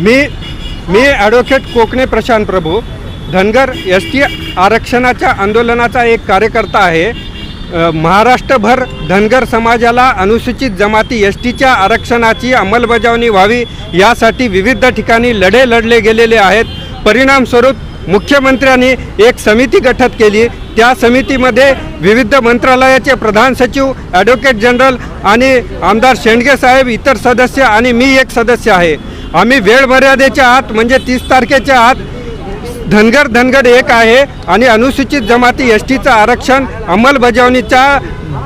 मी मी advocate Kokane Prashant Prabhu. Dhangar S T आरक्षणाच्या आंदोलनाचा एक कार्यकर्ता आहे. महाराष्ट्रभर धनगर समाजाला अनुसूचित जमाती एस टीच्या आरक्षणाची अंमलबजावणी व्हावी यासाठी विविध ठिकाणी लढे लढले गेलेले आहेत. परिणामस्वरूप मुख्यमंत्र्यांनी एक समिती गठत केली. त्या समितीमध्ये विविध मंत्रालयाचे प्रधान सचिव ॲडव्होकेट जनरल आणि आमदार शेंडगे साहेब इतर सदस्य आणि मी एक सदस्य आहे. आम्ही वेळ मर्यादेच्या आत म्हणजे तीस तारखेच्या आत धनगर धनगड एक आहे आणि अनुसूचित जमाती एस टीचं आरक्षण अंमलबजावणीच्या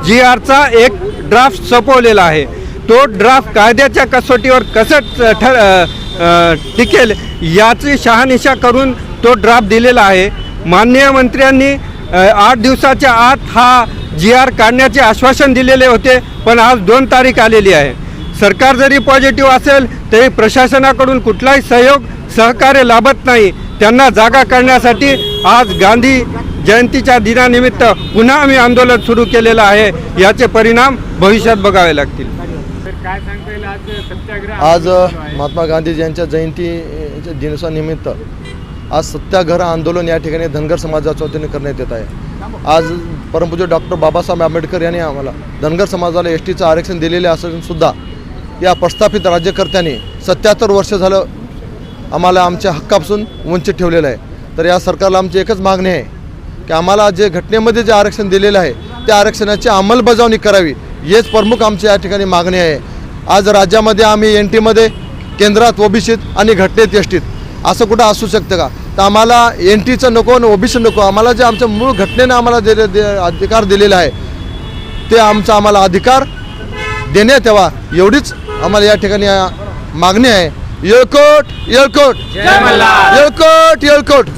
जी आरचा एक ड्राफ्ट सोपवलेला आहे. तो ड्राफ्ट कायद्याच्या कसोटीवर कसं ठ- टिकेल याची शहानिशा करून तो ड्राफ्ट दिलेला आहे. माननीय मंत्र्यांनी आठ दिवसाच्या आत हा जी आर काढण्याचे आश्वासन दिलेले होते पण आज दोन तारीख आलेली आहे. सरकार जरी पॉझिटिव्ह असेल तरी प्रशासनाकडून कुठलाही सहयोग सहकार्य लाभत नाही. त्यांना जागा करण्यासाठी आज गांधी जयंतीच्या दिनानिमित्त पुन्हा आम्ही आंदोलन सुरू केलेलं आहे. याचे परिणाम भविष्यात बघावे लागतील. आज महात्मा गांधी यांच्या जयंतीच्या दिवसानिमित्त आज सत्याग्रह आंदोलन या ठिकाणी धनगर समाजाच्या वतीने करण्यात येत आहे. आज परमपूज्य डॉक्टर बाबासाहेब आंबेडकर यांनी आम्हाला धनगर समाजाला एस टीचं आरक्षण दिलेले असून सुद्धा या प्रस्थापित राज्यकर्त्यांनी सत्याहत्तर वर्ष झालं आम्हाला आमच्या हक्कापासून वंचित ठेवलेलं आहे. तर या सरकारला आमची एकच मागणी आहे की आम्हाला जे घटनेमध्ये जे आरक्षण दिलेलं आहे त्या आरक्षणाची अंमलबजावणी करावी हेच प्रमुख आमची या ठिकाणी मागणी आहे. आज राज्यामध्ये आम्ही एन टीमध्ये केंद्रात ओबीसीत आणि घटनेत एस टीत असं कुठं असू शकतं का? तर आम्हाला एन टीचं नको आणि ओबीसी नको आम्हाला जे आमच्या मूळ घटनेनं आम्हाला दिले दे अधिकार दिलेला आहे ते आमचा आम्हाला अधिकार देण्यात यावा एवढीच आम्हाला या ठिकाणी मागणी आहे येळकोट येळकोट! येळकोट येळकोट!